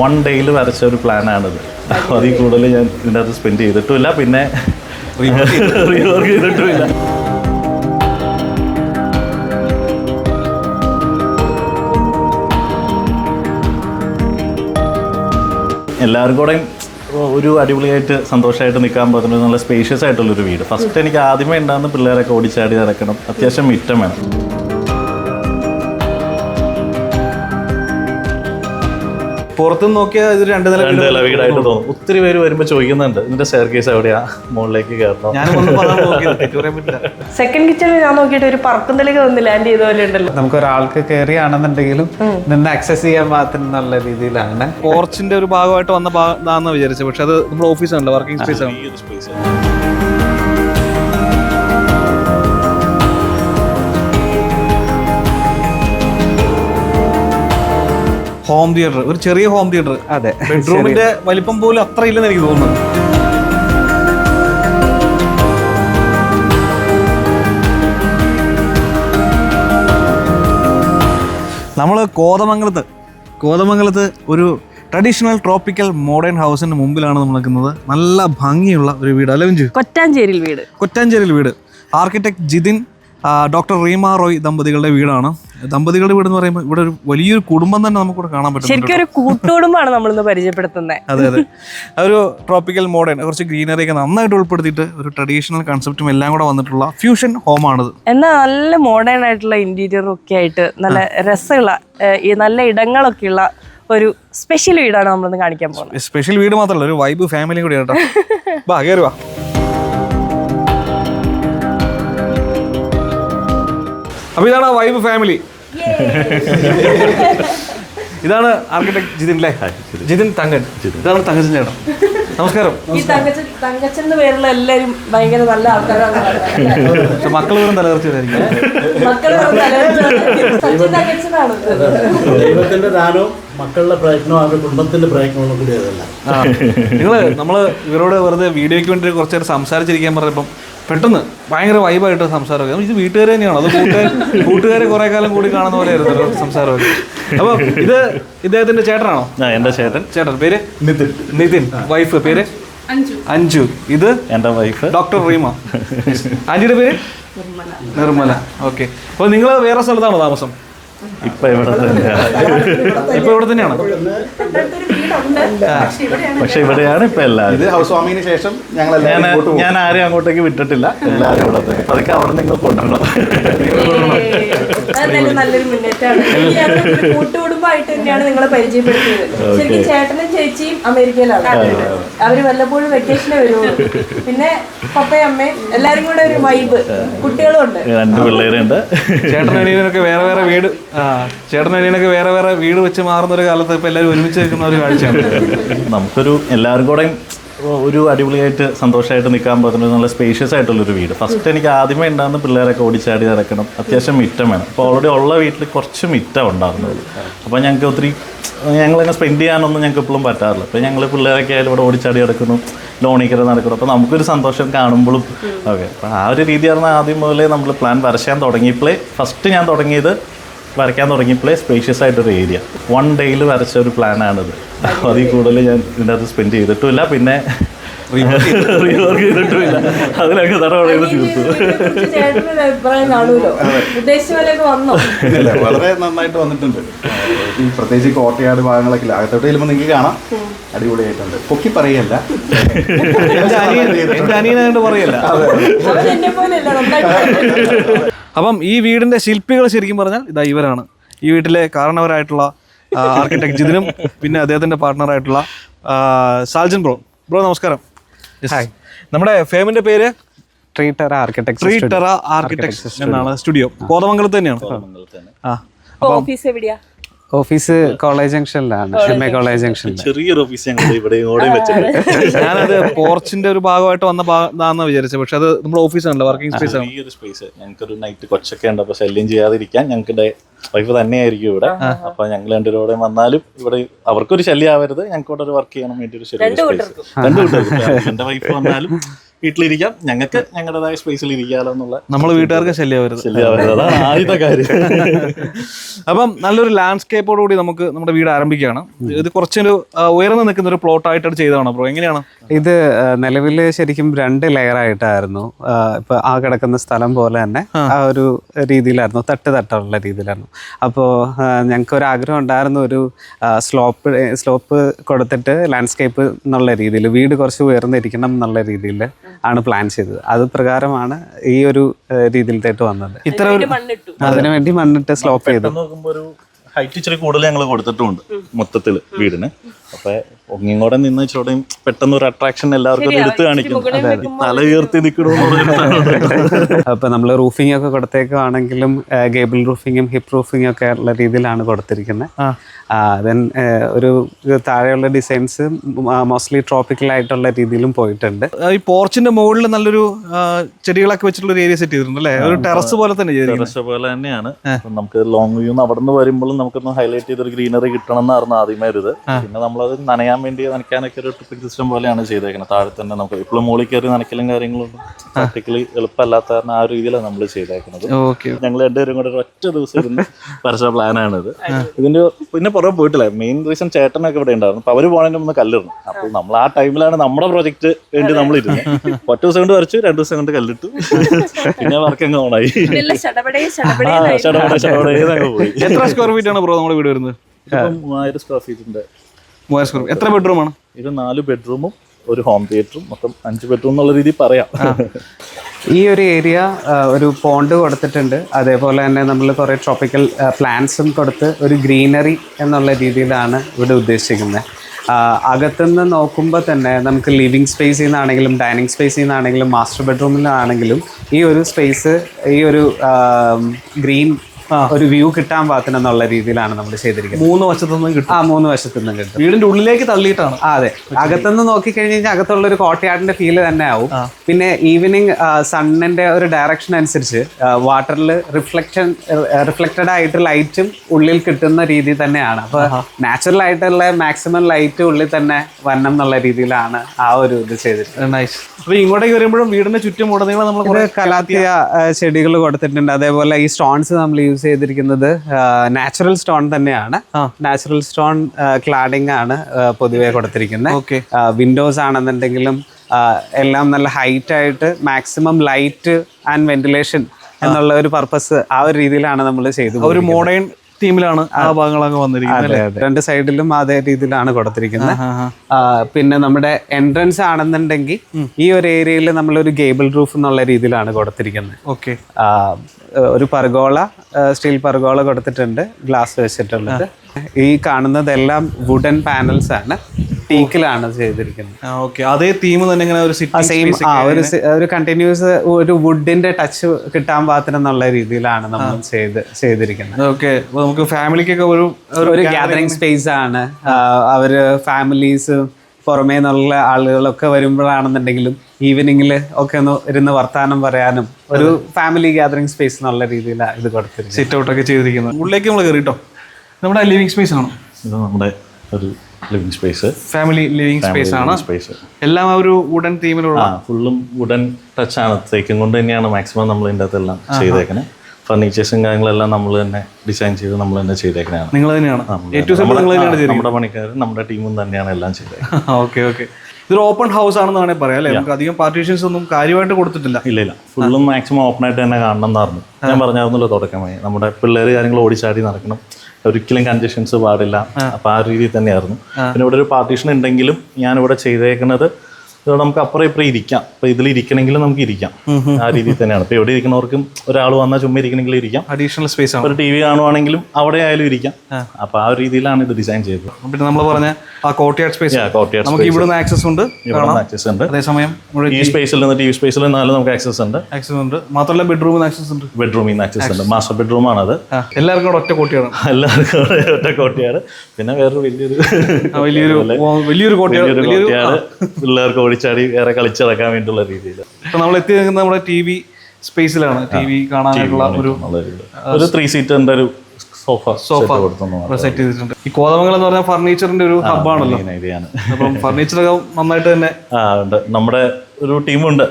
One ഡേയിൽ വരച്ച ഒരു പ്ലാനാണിത്. അതിൽ കൂടുതൽ ഞാൻ ഇതിന്റെ സ്പെൻഡ് ചെയ്തിട്ടുമില്ല. പിന്നെ റീവർക്ക് ചെയ്തിട്ടുമില്ല. എല്ലാവർക്കും കൂടെ ഒരു അടിപൊളിയായിട്ട് സന്തോഷമായിട്ട് നിൽക്കാൻ പറ്റുന്ന നല്ല സ്പേഷ്യസ് ആയിട്ടുള്ളൊരു വീട്. ഫസ്റ്റ് എനിക്ക് ആദ്യമേ ഉണ്ടാകുന്ന പിള്ളേരൊക്കെ ഓടിച്ചാടി നടക്കണം. അത്യാവശ്യം മിറ്റം വേണം. പുറത്തുനിന്ന് നോക്കിയാൽ ഇത് രണ്ട് നില രണ്ട് നില വീടായിട്ട് തോന്നും. ഒത്തിരി പേര് വരുമ്പോൾ ചോദിക്കുന്നുണ്ട് ഇതിന്റെ സ്റ്റെയർ കേസ് എവിടെയാ? മുകളിലേക്ക് കയറണം. സെക്കൻഡ് കിച്ചണിൽ ഞാൻ നോക്കിയിട്ട് ഒരു പറക്കുന്തലേക്ക് വന്ന് ലാൻഡ് ചെയ്ത പോലെ ഉണ്ടല്ലോ. നമുക്ക് ഒരാൾക്ക് കയറിയാണെന്നുണ്ടെങ്കിലും നിന്ന് ആക്സസ് ചെയ്യാൻ പാകത്തിനുള്ള രീതിയിലാണ്. പോർച്ചിന്റെ ഒരു ഭാഗമായിട്ട് വന്ന ഭാഗം വിചാരിച്ചത്. പക്ഷെ അത് നമ്മുടെ ഓഫീസാണല്ലോ വർക്കിംഗ് സ്പേസ് ആണ്. ഹോം തിയേറ്റർ ഒരു ചെറിയ ഹോം തിയേറ്റർ അതെ. ബെഡ്റൂമിന്റെ വലിപ്പം പോലും അത്ര ഇല്ലെന്ന് എനിക്ക് തോന്നുന്നു. നമ്മൾ കോതമംഗലത്ത് കോതമംഗലത്ത് ഒരു ട്രഡീഷണൽ ട്രോപ്പിക്കൽ മോഡേൺ ഹൗസിന്റെ മുമ്പിലാണ് നമ്മൾ നിൽക്കുന്നത്. നല്ല ഭംഗിയുള്ള ഒരു വീട്. അല്ലേ മഞ്ജു കൊറ്റാഞ്ചേരിയിൽ വീട്. കൊറ്റാഞ്ചേരിയിൽ വീട്. ആർക്കിടെക്ട് ജിതിൻ ഡോക്ടർ റീമ റോയ് ദമ്പതികളുടെ വീടാണ്. ദമ്പതികളുടെ വീട് എന്ന് പറയുമ്പോൾ ഇവിടെ ഒരു വലിയൊരു കുടുംബം തന്നെ നമുക്ക് ഇവിടെ കാണാൻ പറ്റും ശരിക്കും ഒരു കൂട്ടുകുടുംബമാണ് നമ്മളിന്ന് പരിചയപ്പെടുത്തുന്നത് അതെ അതെ. ഒരു ട്രോപ്പിക്കൽ മോഡേൺ കുറച്ച് ഗ്രീനറി ഒക്കെ നന്നായിട്ട് ഉൾപ്പെടുത്തിയിട്ട് ഒരു ട്രഡീഷണൽ കൺസെപ്റ്റും എല്ലാം കൂടെ വന്നിട്ടുള്ള ഫ്യൂഷൻ ഹോം ആണിത്. എന്നാൽ നല്ല മോഡേൺ ആയിട്ടുള്ള ഇന്റീരിയറും ഒക്കെ ആയിട്ട് നല്ല രസമുള്ള നല്ല ഇടങ്ങളൊക്കെയുള്ള ഒരു സ്പെഷ്യൽ വീടാണ് നമ്മളിന്ന് കാണിക്കാൻ പോകുന്നത്. സ്പെഷ്യൽ വീട് മാത്രമല്ല ഒരു വൈബ് ഫാമിലി കൂടിയാണ് കേട്ടോ. ബാ കയറി വാ അപ്പൊ ഇതാണ് വൈബ് ഫാമിലി ഇതാണ് ആർക്കിടെക്ട് ജിതിൻ അല്ലേ ജിതിൻ. തങ്കൻ. ഇതാണ് തങ്കച്ചൻ ചേട്ടൻ. നമസ്കാരം. ഈ തങ്കച്ചൻ തങ്കച്ചൻ എന്ന് പേരുള്ള എല്ലാരും ഭയങ്കര നല്ല ആൾക്കാരാണ്. പക്ഷെ മക്കൾ വെറും തലകർച്ചയായിരിക്കും മക്കൾ തങ്കച്ചനാണ്. ദൈവത്തിന്റെ ദാനവും മക്കളുടെ പ്രയത്നവും അവരുടെ കുടുംബത്തിന്റെ പ്രയത്നവും കൂടി അതല്ല നിങ്ങൾ നമ്മൾ ഇവരോട് വെറുതെ വീഡിയോയ്ക്ക് വേണ്ടി കുറച്ചേരം സംസാരിച്ചിരിക്കാൻ പറഞ്ഞപ്പം പെട്ടെന്ന് ഭയങ്കര വൈബായിട്ട് സംസാരമൊക്കെ. ഇത് വീട്ടുകാർ തന്നെയാണ്. അത് കൂട്ടുകാർ കൂട്ടുകാരെ കുറെ കാലം കൂടി കാണുന്ന പോലെ ആയിരുന്നു സംസാരമൊക്കെ. അപ്പൊ ഇത് ഇദ്ദേഹത്തിന്റെ ചേട്ടനാണോ? എന്റെ ചേട്ടൻ. ചേട്ടൻ. പേര്? നിതിൻ. നിതിൻ. വൈഫ്. പേര്? അഞ്ജു. ഇത്? എന്റെ വൈഫ്. ഡോക്ടർ റീമ. ആന്റിയുടെ പേര്? നിർമ്മല. ഓക്കെ. അപ്പോൾ നിങ്ങൾ വേറെ സ്ഥലത്താണോ താമസം? ഇപ്പൊ ഇവിടെ തന്നെയാണ് ഇപ്പൊ ഇവിടെ തന്നെയാണ്? പക്ഷെ ഇവിടെയാണ് ഇപ്പൊ എല്ലാവരും. ഇത് ഹൗസ് വാമിങ്ങിന് ശേഷം ഞങ്ങൾ ഞാൻ ഞാൻ ആരെയും അങ്ങോട്ടേക്ക് വിട്ടിട്ടില്ല. എല്ലാവരും ഇവിടെ തന്നെ. അതൊക്കെ അവിടെ നിങ്ങൾ കൊണ്ടുവരണം. നല്ലൊരു മുന്നേറ്റമാണ്. ഈ ഞങ്ങളൊരു കൂട്ടുകുടുംബമായിട്ട് തന്നെയാണ് നിങ്ങളെ പരിചയപ്പെടുത്തിയത്. ശരിക്കും ചേട്ടനും ചേച്ചിയും അമേരിക്കയിലാണ്. അവർ വല്ലപ്പോഴും വെക്കേഷന് വരുള്ളൂ പിന്നെ പപ്പയും അമ്മയും എല്ലാരും കൂടെ ഒരു വൈബ് കുട്ടികളും ഉണ്ട്. രണ്ട് പിള്ളേരുണ്ട്. ചേട്ടൻ അനിയനൊക്കെ വേറെ വേറെ വീട് ആ വേറെ വേറെ വീട് വെച്ച് മാറുന്ന ഒരു കാലത്ത് ഇപ്പൊ എല്ലാവരും ഒരുമിച്ച് നിൽക്കുന്ന ഒരു കാഴ്ചയാണ്. നമുക്കൊരു എല്ലാവരും കൂടെ ഒരു അടിപൊളിയായിട്ട് സന്തോഷമായിട്ട് നിൽക്കാൻ പറ്റുന്ന നല്ല സ്പേഷ്യസ് ആയിട്ടുള്ള ഒരു വീട്. ഫസ്റ്റ് എനിക്ക് ആദ്യമേ ഉണ്ടാകുന്ന പിള്ളേരൊക്കെ ഓടിച്ചാടി നടക്കണം. അത്യാവശ്യം മിറ്റം വേണം. അപ്പോൾ ഓൾറെഡി ഉള്ള വീട്ടിൽ കുറച്ച് മിറ്റം ഉണ്ടാകുന്നത് അപ്പോൾ ഞങ്ങൾക്ക് ഒത്തിരി ഞങ്ങളങ്ങനെ സ്പെൻഡ് ചെയ്യാനൊന്നും ഞങ്ങൾക്ക് ഇപ്പോഴും പറ്റാറില്ല. അപ്പോൾ ഞങ്ങൾ പിള്ളേരൊക്കെ ആയാലും ഇവിടെ ഓടിച്ചാടി നടക്കുന്നു ലോണിക്കര നടക്കുന്നു. അപ്പോൾ നമുക്കൊരു സന്തോഷം കാണുമ്പോഴും ഓക്കെ അപ്പോൾ ആ ഒരു രീതിയായിരുന്നു ആദ്യം മുതലേ നമ്മൾ പ്ലാൻ വരച്ചാൻ തുടങ്ങിയപ്പോഴേ ഫസ്റ്റ് ഞാൻ തുടങ്ങിയത് വരയ്ക്കാൻ തുടങ്ങിയപ്പോഴേ സ്പേഷ്യസ് ആയിട്ടൊരു ഏരിയ വൺ ഡേയിൽ വരച്ച ഒരു പ്ലാനാണിത് അതിൽ കൂടുതൽ ഞാൻ ഇതിന്റെ അകത്ത് സ്പെൻഡ് ചെയ്തിട്ടുമില്ല. പിന്നെ റീവർക്ക് ചെയ്തിട്ടുമില്ല. അതിലൊക്കെ തടവണ തീർത്തു. വളരെ നന്നായിട്ട് വന്നിട്ടുണ്ട്. ഈ പ്രത്യേകിച്ച് ഈ കോട്ടയാട് ഭാഗങ്ങളൊക്കെ ഇല്ല. അകത്തോട്ട് ചെല്ലുമ്പോൾ നിങ്ങൾക്ക് കാണാം. അടിപൊളിയായിട്ടുണ്ട്. പൊക്കി പറയല്ല. പറയല്ല. അപ്പം ഈ വീടിന്റെ ശില്പികൾ ശരിക്കും പറഞ്ഞാൽ ഇതാ ഇവരാണ്. ഈ വീട്ടിലെ കാരണവരായിട്ടുള്ള ആർക്കിടെക്ട് ജിതിനും പിന്നെ അദ്ദേഹത്തിന്റെ പാർട്ട്ണറായിട്ടുള്ള സാൽജൻ ബ്രോ. ബ്രോ നമസ്കാരം. ഹായ് നമ്മുടെ ഫേമിന്റെ പേര്? ട്രീറ്ററ ആർക്കിടെക്ട് ട്രീറ്ററ ആർക്കിടെക്ട് എന്നാണ് സ്റ്റുഡിയോ. കോതമംഗലത്ത് തന്നെയാണ്. ആ ഓഫീസ് എവിടെയാ? ഓഫീസ് കോളേജ് ജംഗ്ഷനിലാണ് എം കോളേജ് ജംഗ്ഷൻ. ചെറിയൊരു ഓഫീസ് ഞങ്ങൾ ഇവിടെ ഞാനത് പോർച്ചിന്റെ ഒരു ഭാഗമായിട്ട് വന്ന ഭാഗം വിചാരിച്ചത്. പക്ഷെ അത് നമ്മുടെ ഓഫീസ് ഓഫീസാണല്ലോ വർക്കിംഗ് സ്പേസ് ആണ് ഈ ഒരു സ്പേസ് ഞങ്ങൾക്കൊരു നൈറ്റ് കൊച്ചൊക്കെ ഉണ്ട് അപ്പൊ ശല്യം ചെയ്യാതിരിക്കാൻ ഞങ്ങൾക്ക് വൈഫ് തന്നെയായിരിക്കും ഇവിടെ. അപ്പൊ ഞങ്ങൾ രണ്ടുപേരോടെ വന്നാലും ഇവിടെ അവർക്കൊരു ശല്യം ആവരുത് ഞങ്ങൾക്ക് ഇവിടെ ഒരു വർക്ക് ചെയ്യണം വേണ്ടി ഒരു ചെറിയ സ്പേസ് രണ്ടു കൂട്ടർക്കും. എന്റെ വൈഫ് വന്നാലും വീട്ടിലിരിക്കാം. ഞങ്ങൾക്ക് ഞങ്ങളുടേതായ സ്പേസിൽ ഇരിക്കാലോ എന്നുള്ള നമ്മൾ വീട്ടുകാർക്ക് ശല്യമാവരുത്. ആദ്യത്തെ കാര്യം. അപ്പം നല്ലൊരു ലാൻഡ്സ്കേപ്പോട് കൂടി നമുക്ക് നമ്മുടെ വീട് ആരംഭിക്കുകയാണ്. ഇത് കുറച്ചൊരു ഉയർന്നു നിൽക്കുന്ന ഒരു പ്ലോട്ട് ആയിട്ടാണ് ചെയ്തതാണോ ബ്രോ എങ്ങനെയാണ്? ഇത് നിലവിൽ ശരിക്കും രണ്ട് ലെയർ ആയിട്ടായിരുന്നു. ആ, ഇപ്പൊ ആ കിടക്കുന്ന സ്ഥലം പോലെ തന്നെ ആ. ഒരു രീതിയിലായിരുന്നു. തട്ട് തട്ടുള്ള രീതിയിലായിരുന്നു. അപ്പോൾ ഞങ്ങൾക്ക് ഒരു ആഗ്രഹം ഉണ്ടായിരുന്നു ഒരു സ്ലോപ്പ് സ്ലോപ്പ് കൊടുത്തിട്ട് ലാൻഡ്സ്കേപ്പ് എന്നുള്ള രീതിയിൽ വീട് കുറച്ച് ഉയർന്നിരിക്കണം എന്നുള്ള രീതിയിൽ. ആണ് പ്ലാൻ ചെയ്തത്. അത് പ്രകാരമാണ് ഈ ഒരു രീതിയിലത്തേട്ട് വന്നത്. ഇത്ര ഒരു അതിനുവേണ്ടി മണ്ണിട്ട് സ്ലോപ്പ് ചെയ്തു. നോക്കുമ്പോൾ ഒരു ഹൈറ്റ് ഇച്ചിരി കൂടുതൽ ഞങ്ങൾ കൊടുത്തിട്ടുണ്ട് മൊത്തത്തിൽ വീടിന്. അപ്പൊ ഒങ്ങിങ്ങോടെ നിന്ന് ഇച്ചിരി പെട്ടെന്ന് ഒരു അട്രാക്ഷൻ എല്ലാവർക്കും എടുത്ത് കാണിക്കും. തല ഉയർത്തി നിൽക്കണമെന്ന് അപ്പൊ നമ്മൾ റൂഫിംഗ് ഒക്കെ കൊടുത്തേക്കാണെങ്കിലും ഗേബിൾ റൂഫിങ്ങും ഹിപ്പ് റൂഫിങ്ങും ഒക്കെ ഉള്ള രീതിയിലാണ് കൊടുത്തിരിക്കുന്നത് ദെൻ ഒരു താഴെയുള്ള ഡിസൈൻസ് മോസ്റ്റ്ലി ട്രോപ്പിക്കൽ ആയിട്ടുള്ള രീതിയിലും പോയിട്ടുണ്ട്. ഈ പോർച്ചിന്റെ മുകളിൽ നല്ലൊരു ചെടികളൊക്കെ വെച്ചിട്ടുള്ള ഒരു ഏരിയ സെറ്റ് ചെയ്തിട്ടുണ്ട് അല്ലേ? ഒരു ടെറസ് പോലെ തന്നെ ടെറസ് പോലെ തന്നെയാണ്. നമുക്ക് ലോങ് വ്യൂ അവിടെ നിന്ന് വരുമ്പോഴും നമുക്കൊന്ന് ഹൈലൈറ്റ് ചെയ്തൊരു ഗ്രീനറി കിട്ടണം എന്നായിരുന്നു ആദ്യമേ ഒരു ഇത്. പിന്നെ നമ്മളത് നനയാൻ വേണ്ടി നനയ്ക്കാനൊക്കെ ഒരു ട്രിപ്പിക് സിസ്റ്റം പോലെയാണ് ചെയ്തേക്കുന്നത് താഴെ തന്നെ നമുക്ക് ഇപ്പോഴും മുകളിൽ കയറി നനയ്ക്കലും കാര്യങ്ങളും പ്രാക്ടിക്കലി എളുപ്പമല്ലാത്ത കാരണം ആ ഒരു രീതിയിലാണ് നമ്മൾ ചെയ്തേക്കുന്നത് ഞങ്ങൾ രണ്ടുപേരും കൂടെ ഒരു ഒറ്റ ദിവസം ഇരുന്ന് വരച്ച പ്ലാനാണിത് ഇതിന്റെ പിന്നെ പുറകെ പോയിട്ടില്ല. മെയിൻ റീസൺ ചേട്ടനൊക്കെ ഇവിടെ ഉണ്ടായിരുന്നു. അപ്പൊ അവർ പോണതിന് മുമ്പ് കല്ലിടണം. അപ്പോൾ നമ്മൾ ആ ടൈമിലാണ് നമ്മുടെ പ്രൊജക്ട് വേണ്ടി നമ്മൾ ഇരുന്നത്. ഒറ്റ ദിവസം കൊണ്ട് വരച്ചു രണ്ടു ദിവസം കൊണ്ട് കല്ലിട്ടു. പിന്നെ വർക്ക് അങ്ങ് ഓണായി എത്ര സ്ക്വയർ ഫീറ്റ് ആണ് ബ്രോ നമ്മുടെ വീട് വരുന്നത്? മൂവായിരം സ്ക്വയർ ഫീറ്റിന്റെ മൂവായിരം സ്ക്വയർ എത്ര ബെഡ്റൂം ആണ്? ഇത് നാല് ബെഡ്റൂമും ഒരു ഹോം തിയേറ്ററും മൊത്തം അഞ്ച് ബെഡ്റൂം എന്നുള്ള രീതിയിൽ പറയാം. ഈ ഒരു ഏരിയ ഒരു പോണ്ട് കൊടുത്തിട്ടുണ്ട്. അതേപോലെ തന്നെ നമ്മൾ കുറേ ട്രോപ്പിക്കൽ പ്ലാന്റ്സും കൊടുത്ത് ഒരു ഗ്രീനറി എന്നുള്ള രീതിയിലാണ് ഇവിടെ ഉദ്ദേശിക്കുന്നത്. അകത്തുനിന്ന് നോക്കുമ്പോൾ തന്നെ നമുക്ക് ലിവിങ് സ്പേസിൽ നിന്നാണെങ്കിലും ഡൈനിങ് സ്പേസിൽ നിന്നാണെങ്കിലും മാസ്റ്റർ ബെഡ്റൂമിലാണെങ്കിലും ഈ ഒരു സ്പേസ് ഈ ഒരു ഗ്രീൻ ഒരു വ്യൂ കിട്ടാൻ പാകത്തിനെന്നുള്ള രീതിയിലാണ് നമ്മൾ ചെയ്തിരിക്കുന്നത്. മൂന്ന് വശത്തുനിന്നും കിട്ടും. ആ മൂന്ന് വശത്തു നിന്നും കിട്ടും. വീടിന്റെ ഉള്ളിലേക്ക് തള്ളിയിട്ടാണ്. ആ, അതെ. അകത്തുനിന്ന് നോക്കിക്കഴിഞ്ഞ് കഴിഞ്ഞാൽ അകത്തുള്ള ഒരു കോട്ടയാടിന്റെ ഫീൽ തന്നെ ആവും. പിന്നെ ഈവനിങ് സണ്ണിന്റെ ഒരു ഡയറക്ഷൻ അനുസരിച്ച് വാട്ടറിൽ റിഫ്ലക്ഷൻ റിഫ്ലക്റ്റഡ് ആയിട്ട് ലൈറ്റും ഉള്ളിൽ കിട്ടുന്ന രീതി തന്നെയാണ്. അപ്പൊ നാച്ചുറൽ ആയിട്ടുള്ള മാക്സിമം ലൈറ്റ് ഉള്ളിൽ തന്നെ വരണം എന്നുള്ള രീതിയിലാണ് ആ ഒരു ഇത് ചെയ്തിട്ടുള്ളത് നൈസ് ഇങ്ങോട്ടേക്ക് വരുമ്പോഴും വീടിന്റെ ചുറ്റും ഉടനീളം നമ്മൾ കലാത്തിയ ചെടികൾ കൊടുത്തിട്ടുണ്ട്. അതേപോലെ ഈ സ്റ്റോൺസ് നമ്മൾ യൂസ് ചെയ്തിരിക്കുന്നത് നാച്ചുറൽ സ്റ്റോൺ തന്നെയാണ്. നാച്ചുറൽ സ്റ്റോൺ ക്ലാഡിംഗ് ആണ് പൊതുവെ കൊടുത്തിരിക്കുന്നത് ഓക്കെ വിൻഡോസ് ആണെന്നുണ്ടെങ്കിലും എല്ലാം നല്ല ഹൈറ്റ് ആയിട്ട് മാക്സിമം ലൈറ്റ് ആൻഡ് വെന്റിലേഷൻ എന്നുള്ള ഒരു പർപ്പസ് ആ ഒരു രീതിയിലാണ് നമ്മൾ ചെയ്തത് ഒരു മോഡേൺ തീമിലാണ് ആ ഭാഗങ്ങളൊക്കെ വന്നിരിക്കുന്നത് രണ്ട് സൈഡിലും അതേ രീതിയിലാണ് കൊടുത്തിരിക്കുന്നത്. പിന്നെ നമ്മുടെ എൻട്രൻസ് ആണെന്നുണ്ടെങ്കിൽ ഈ ഒരു ഏരിയയിൽ നമ്മൾ ഒരു ഗേബിൾ റൂഫ് എന്നുള്ള രീതിയിലാണ് കൊടുത്തിരിക്കുന്നത്. ഓക്കെ. ഒരു പർഗോള സ്റ്റീൽ പർഗോള കൊടുത്തിട്ടുണ്ട് ഗ്ലാസ് വെച്ചിട്ടുള്ളത്. ഈ കാണുന്നതെല്ലാം വുഡൻ പാനൽസ് ആണ്. ടീക്കിലാണ് ചെയ്തിരിക്കുന്നത്. അതേ തീം തന്നെ ഇങ്ങനെ ഒരു സെയിം ഒരു ഒരു കണ്ടിന്യൂസ് ഒരു വുഡിന്റെ ടച്ച് കിട്ടാൻ പാകത്തിനെന്നുള്ള രീതിയിലാണ് നമ്മൾ ചെയ്ത് ചെയ്തിരിക്കുന്നത്. ഓക്കെ നമുക്ക് ഫാമിലിക്കൊക്കെ ഒരു ഒരു ഗ്യാതറിംഗ് സ്പേസ് ആണ്. അവർ ഫാമിലീസ് പുറമേ നിന്നുള്ള ആളുകളൊക്കെ വരുമ്പോഴാണെന്നുണ്ടെങ്കിലും ഈവനിങ്ങിൽ ഒക്കെ ഒന്ന് ഇരുന്ന് വർത്താനം പറയാനും ഒരു ഫാമിലി ഗ്യാതറിംഗ് സ്പേസ് എന്നുള്ള രീതിയിലാണ് ഇത് കൊടുത്തിരിക്കുന്നത്. സിറ്റ് ഔട്ട് ഒക്കെ ചെയ്തിരിക്കുന്നത്. ഉള്ളിലേക്ക് നമ്മൾ കയറിട്ടോ നമ്മുടെ ലിവിംഗ് സ്പേസ് ആണ്. ഇത് നമ്മുടെ ഒരു living space family living space ആണ്. സ്പേസ് എല്ലാം ആ ഒരു വുഡൻ തീമിലുള്ള ഫുള്ളും വുഡൻ ടച്ച് ആണ്. തേക്കും കൊണ്ട് തന്നെയാണ് മാക്സിമം നമ്മൾ ഇതിന്റെ അകത്തെല്ലാം ചെയ്തേക്കണേ. ഫർണിച്ചേഴ്സും കാര്യങ്ങളെല്ലാം നമ്മൾ തന്നെ ഡിസൈൻ ചെയ്ത് നമ്മൾ തന്നെ ചെയ്തേക്കണതാണ് നിങ്ങൾ തന്നെയാണ്. നമ്മുടെ പണിക്കാരും നമ്മുടെ ടീമും തന്നെയാണ് എല്ലാം ചെയ്തത് ഓക്കെ ഓക്കെ. ഇതൊരു ഓപ്പൺ ഹൗസ് ആണെന്ന് വേണേൽ പറയാം അല്ലേ? നമുക്ക് അധികം പാർട്ടീഷൻസ് ഒന്നും കാര്യമായിട്ട് കൊടുത്തിട്ടില്ല. ഇല്ല ഇല്ല. ഫുള്ളും മാക്സിമം ഓപ്പൺ ആയിട്ട് തന്നെ കാണണം എന്നായിരുന്നു. ഞാൻ പറഞ്ഞായിരുന്നല്ലോ തുടക്കമായി. നമ്മുടെ പിള്ളേർ കാര്യങ്ങൾ ഓടിച്ചാടി നടക്കണം. ഒരിക്കലും കൺജഷൻസ് പാടില്ല. അപ്പൊ ആ രീതിയിൽ തന്നെയായിരുന്നു. പിന്നെ ഇവിടെ ഒരു പാർട്ടീഷൻ ഉണ്ടെങ്കിലും ഞാൻ ഇവിടെ ചെയ്തേക്കുന്നത് ഇവിടെ നമുക്ക് അപ്പുറം ഇപ്പുറം ഇരിക്കാം. ഇപ്പൊ ഇതിൽ ഇരിക്കണമെങ്കിലും നമുക്ക് ഇരിക്കാം. ആ രീതിയിൽ തന്നെയാണ്. ഇപ്പൊ എവിടെ ഇരിക്കുന്നവർക്കും ഒരാൾ വന്നാൽ ചുമ്മാ ഇരിക്കണമെങ്കിലും ഇരിക്കാം. അഡീഷണൽ സ്പേസ് ആണ്. ഒരു ടി വി കാണുവാണെങ്കിലും അവിടെ ആയാലും ഇരിക്കാം. അപ്പൊ ആ ഒരു രീതിയിലാണ് ഇത് ഡിസൈൻ ചെയ്തത്. പിന്നെ നമ്മൾ പറഞ്ഞ ആ കോർട്ട്യാർഡ് സ്പേസ് courtyard നമുക്ക് ഇവിടുന്ന് ആക്സസ് ഉണ്ട്. ഇവിടെ ആക്സസ് ഉണ്ട്. അതേസമയം ഈ സ്പേസിൽ നിന്ന് ടി വി സ്പേസിൽ നിന്നാലും നമുക്ക് ആക്സസ് ഉണ്ട്. ആക്സസ് ഉണ്ട്. മാത്രമല്ല ബെഡ്റൂമിൽ ആക്സസ് ഉണ്ട്. ബെഡ്റൂമിൽ നിന്ന് ആക്സസ് ഉണ്ട്. മാസ്റ്റർ ബെഡ്റൂം ആണത്. എല്ലാവർക്കും കൂടെ ഒറ്റ കോട്ടിയാണ് എല്ലാവർക്കും കൂടെ ഒറ്റ കോട്ടിയാണ് പിന്നെ വേറൊരു വലിയൊരു വലിയൊരു വലിയൊരു കോട്ടിയാണ് പിള്ളേർക്ക് ഓടിച്ചാടി വേറെ കളിച്ചിറക്കാൻ വേണ്ടിയുള്ള രീതിയിൽ. നമ്മൾ എത്തി നിൽക്കുന്ന നമ്മുടെ ടി വി സ്പേസിലാണ് ടി വി കാണാനുള്ള ഒരു ഒരു ത്രീ സീറ്ററിന്റെ ഒരു സോഫ സോഫ സെറ്റ് ചെയ്തിട്ടുണ്ട്. ഈ കോതമംഗലം എന്ന് പറഞ്ഞാൽ ഫർണിച്ചറിന്റെ ഒരു ഹബ്ബാണല്ലോ അപ്പം ഫർണിച്ചറൊക്കെ നന്നായിട്ട് തന്നെ ആ ഉണ്ട്. നമ്മുടെ ഒരു ടീമുണ്ട്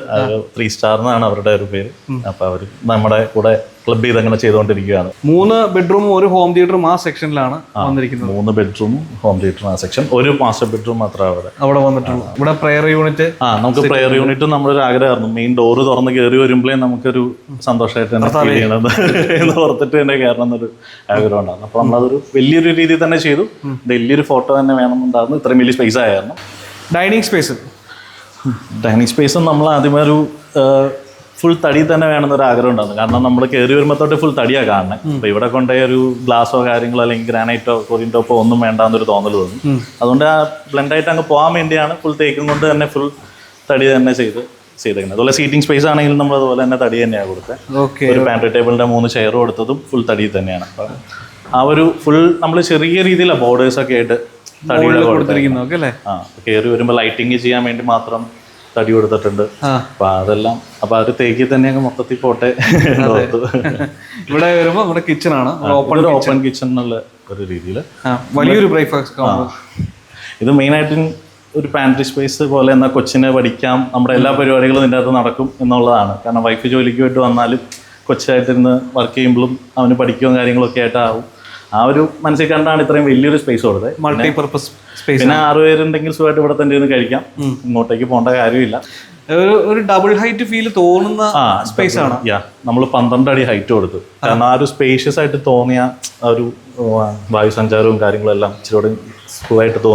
ത്രീ സ്റ്റാർ എന്നാണ് അവരുടെ ഒരു പേര്. അപ്പൊ അവർ നമ്മുടെ കൂടെ ക്ലബ് ചെയ്ത് അങ്ങനെ ചെയ്തുകൊണ്ടിരിക്കുകയാണ്. മൂന്ന് ബെഡ്റൂമും ഒരു ഹോം തിയേറ്ററും ആ സെക്ഷനിലാണ് വന്നിരിക്കുന്നത്. മൂന്ന് ബെഡ്റൂമും ഹോം തിയേറ്ററും ആ സെക്ഷൻ ഒരു മാസ്റ്റർ ബെഡ്റൂം മാത്രമേ അവിടെ അവിടെ വന്നിട്ടുള്ളൂ. ഇവിടെ പ്രെയർ യൂണിറ്റ് ആ നമുക്ക് പ്രെയർ നമ്മുടെ നമ്മളൊരു ആഗ്രഹമായിരുന്നു. മെയിൻ ഡോറ് തുറന്ന് കയറി വരുമ്പോഴേ നമുക്കൊരു സന്തോഷമായിട്ട് തന്നെ ഫീൽ എന്ന് ഓർത്തിട്ട് തന്നെ കയറണം എന്നൊരു ആഗ്രഹം ഉണ്ടായിരുന്നു. അപ്പോൾ നമ്മളതൊരു വലിയൊരു രീതിയിൽ തന്നെ ചെയ്തു. വലിയൊരു ഫോട്ടോ തന്നെ വേണമെന്നുണ്ടായിരുന്നു. ഇത്രയും വലിയ സ്പേസ് ആയിരുന്നു. ഡൈനിങ് സ്പേസ് ഡൈനിങ് സ്പേസും നമ്മൾ ആദ്യമേ ഒരു ഫുൾ തടി തന്നെ വേണമെന്നൊരു ആഗ്രഹം ഉണ്ടായിരുന്നു. കാരണം നമ്മൾ കയറി വരുമ്പോൾ തൊട്ട് ഫുൾ തടിയാണ് കാണുന്നത് അപ്പോൾ ഇവിടെ കൊണ്ടുപോയി ഒരു ഗ്ലാസോ കാര്യങ്ങളോ അല്ലെങ്കിൽ ഗ്രാനൈറ്റോ കൊറിയൻ ടോപ്പോ ഒന്നും വേണ്ടാന്നൊരു തോന്നൽ തോന്നി അതുകൊണ്ട് ആ ബ്ലെൻഡായിട്ട് അങ്ങ് പോകാൻ വേണ്ടിയാണ് ഫുൾ തേക്കും കൊണ്ട് തന്നെ ഫുൾ തടി തന്നെ ചെയ്ത് ചെയ്തേക്കുന്നത്. അതുപോലെ സീറ്റിംഗ് സ്പേസ് ആണെങ്കിലും നമ്മൾ അതുപോലെ തന്നെ തടി തന്നെയാണ് കൊടുത്തത് ഒരു പാൻട്രി ടേബിളിന്റെ മൂന്ന് ചെയർ കൊടുത്തതും ഫുൾ തടി തന്നെയാണ്. അപ്പം ആ ഒരു ഫുൾ നമ്മൾ ചെറിയ രീതിയിലാണ് ബോർഡേഴ്സൊക്കെ ആയിട്ട് തടിയുടെ കൊടുത്തിരിക്കുന്നത്. കൊടുത്തിരിക്കുന്നു ആ കയറി വരുമ്പോൾ ലൈറ്റിംഗ് ചെയ്യാൻ വേണ്ടി മാത്രം തടി കൊടുത്തിട്ടുണ്ട്. അപ്പൊ അതെല്ലാം അപ്പൊ അത് തേക്കി തന്നെ അങ്ങ് മൊത്തത്തിൽ പോട്ടെ ഇവിടെ വരുമ്പോൾ നമ്മുടെ കിച്ചൺ ആണ്. ഓപ്പൺ ഓപ്പൺ കിച്ചൺ എന്നുള്ള ഒരു രീതിയിൽ വലിയൊരു ബ്രേക്ക്ഫാസ്റ്റ് ഇത് മെയിൻ ആയിട്ട് ഒരു പാൻട്രി സ്പേസ് പോലെ എന്നാൽ കൊച്ചിനെ പഠിക്കാം. നമ്മുടെ എല്ലാ പരിപാടികളും ഇതിന്റെ അകത്ത് നടക്കും എന്നുള്ളതാണ്. കാരണം വൈഫ് ജോലിക്ക് വേണ്ടി വന്നാലും കൊച്ചായിട്ടിരുന്ന് വർക്ക് ചെയ്യുമ്പോഴും അവന് പഠിക്കുകയും കാര്യങ്ങളൊക്കെ ആയിട്ടാവും. ആ ഒരു മനസ്സിൽ കണ്ടാണ് ഇത്രയും വലിയൊരു സ്പേസ് കൊടുത്തത് മൾട്ടി പർപ്പസ് സ്പേസ് പിന്നെ ആറുപേരുണ്ടെങ്കിൽ സുഖമായിട്ട് ഇവിടെ തന്നെ ഇരുന്ന് കഴിക്കാം. ഇങ്ങോട്ടേക്ക് പോകേണ്ട കാര്യമില്ല. ഒരു ഒരു ഡബിൾ ഹൈറ്റ് ഫീൽ തോന്നുന്ന സ്പേസ് ആണ്. യാ നമ്മൾ പന്ത്രണ്ട് അടി ഹൈറ്റ് കൊടുത്തു. കാരണം ആ ഒരു സ്പേഷ്യസ് ആയിട്ട് തോന്നിയ ആ ഒരു വായു സഞ്ചാരവും കാര്യങ്ങളും എല്ലാം ഇച്ചിരി പുറത്തു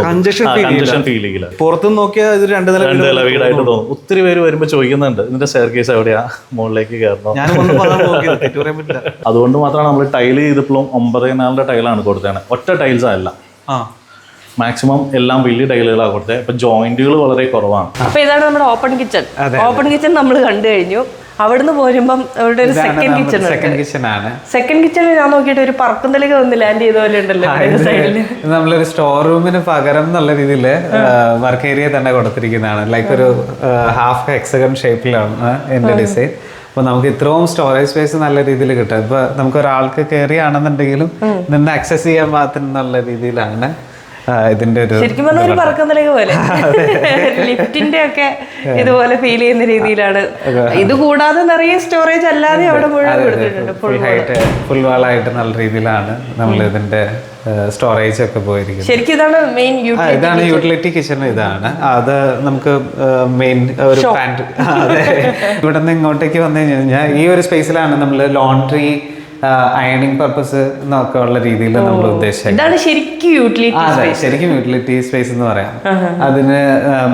ഫീൽ ചെയ്യില്ല. നോക്കിയാൽ ഇത് രണ്ട് നില രണ്ട് നില വീടായിട്ട് തോന്നും. ഒത്തിരി പേര് വരുമ്പോൾ ചോദിക്കുന്നുണ്ട് ഇതിന്റെ സ്റ്റെയർ കേസ് എവിടെയാ? മുകളിലേക്ക് കയറണം? അതുകൊണ്ട് മാത്രമാണ് നമ്മൾ ടൈൽ ചെയ്തപ്പോഴും ഒമ്പതേ നാലിന്റെ ടൈലാണ് കൊടുത്തത് ഒറ്റ ടൈൽസ് അല്ല. മാക്സിമം എല്ലാം വലിയ ടൈലുകളാണ് കൊടുത്തത് ഇപ്പൊ ജോയിന്റുകൾ വളരെ കുറവാണ്. അപ്പൊ ഇതാണ് നമ്മുടെ ഓപ്പൺ കിച്ചൺ ഓപ്പൺ കിച്ചൺ നമ്മൾ കണ്ടു കഴിഞ്ഞു. അവിടുന്ന് പോരുമ്പം അവിടെ ഒരു സെക്കൻഡ് കിച്ചൺ ഉണ്ട്. സെക്കൻഡ് കിച്ചൺ ആണ് സെക്കൻഡ് കിച്ചണിൽ ഞാൻ നോക്കിയിട്ട് ഒരു പറക്കുന്തലേക്ക് വന്ന് ലാൻഡ് ചെയ്ത പോലെ ഉണ്ടല്ലോ നമ്മളൊരു സ്റ്റോർ റൂമിന് പകരം എന്നുള്ള രീതിയിൽ വർക്ക് ഏരിയ തന്നെ കൊടുത്തിരിക്കുന്നതാണ്. ലൈക്ക് ഒരു ഹാഫ് എക്സഗൺ ഷേപ്പിലാണ് എന്റെ ഡിസൈൻ അപ്പോൾ നമുക്ക് ഇത്രയും സ്റ്റോറേജ് സ്പേസ് നല്ല രീതിയിൽ കിട്ടും. ഇപ്പോൾ നമുക്ക് ഒരാൾക്ക് കയറിയാണെന്നുണ്ടെങ്കിലും നിന്ന് ആക്സസ് ചെയ്യാൻ പാകത്തിനുള്ള രീതിയിലാണ്. ഇതിന്റെ ഒരു ശരിക്കും പറഞ്ഞ ഒരു പോലെ. ലിഫ്റ്റിന്റെ ഒക്കെ ഇതുപോലെ ഫീൽ ചെയ്യുന്ന രീതിയിലാണ്. ഇത് കൂടാതെ നിറയെ സ്റ്റോറേജ് അല്ലാതെ അവിടെ മുഴുവൻ കൊടുത്തിട്ടുണ്ട്. ഫുൾ ഹൈറ്റ് ഫുൾ വാളായിട്ട് നല്ല രീതിയിലാണ് നമ്മൾ ഇതിന്റെ സ്റ്റോറേജ് ഒക്കെ പോയിരിക്കുന്നത്. ശരിക്കും ഇതാണ് മെയിൻ ഇതാണ് യൂട്ടിലിറ്റി കിച്ചൺ ഇതാണ്. അത് നമുക്ക് മെയിൻ ഒരു പാന്റ് അതെ. ഇവിടെ നിന്ന് ഇങ്ങോട്ടേക്ക് വന്നു കഴിഞ്ഞാൽ ഈ ഒരു സ്പേസിലാണ് നമ്മൾ ലോണ്ട്രി അയണിങ് പർപ്പസ് എന്നൊക്കെ ഉള്ള രീതിയിൽ നമ്മൾ ഉദ്ദേശിച്ചത് ഇതാണ് ശരിക്കും യൂട്ടിലിറ്റി ശരിക്കും യൂട്ടിലിറ്റി സ്പേസ് എന്ന് പറയാം. അതിന്